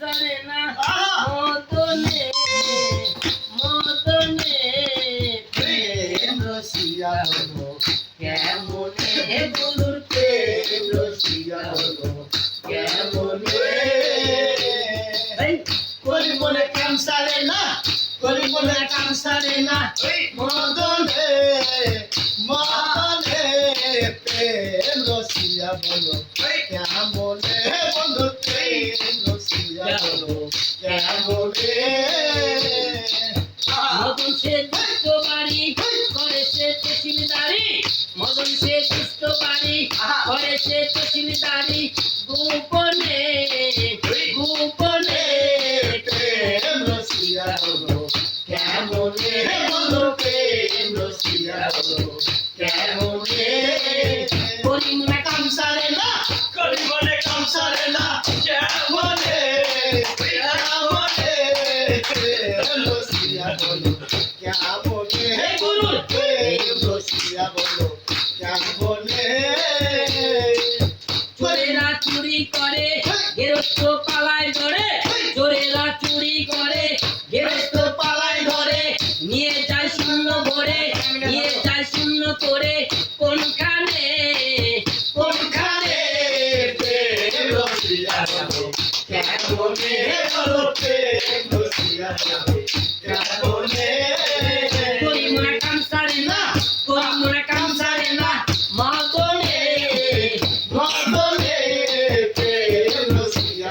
কামসারে না। আহা! মদনে মদনে প্রেম রসিয়া হলো। কেমনে বন্ধুর প্রেম রসিয়া হলো? কেমনে? এই কলি কামসারে না মনে কামসারে না। মদনে মদনে প্রেম রসিয়া বলো কেমনে সে দুষ্ট বাড়ি করে সে তহসিলদারি গোপনে গোপনে প্রেম রসিয়া হলো কেমনে বন্ধু। প্রেম রসিয়া হলো কেমনে করিমনা কামসারে না। করিমনে কামসারে না। কেমনে? কেমনে? প্রেম রসিয়া হলো চোরেরা চুরি করে গেরস্ত পালায় ধরে। চোরেরা চুরি করে গেরস্ত পালায় ধরে। নিয়ে যায় শূন্য ভরে নিয়ে যায় শূন্য করে। কোনখানে বলো প্রেম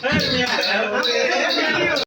Hey, yeah, yeah, yeah.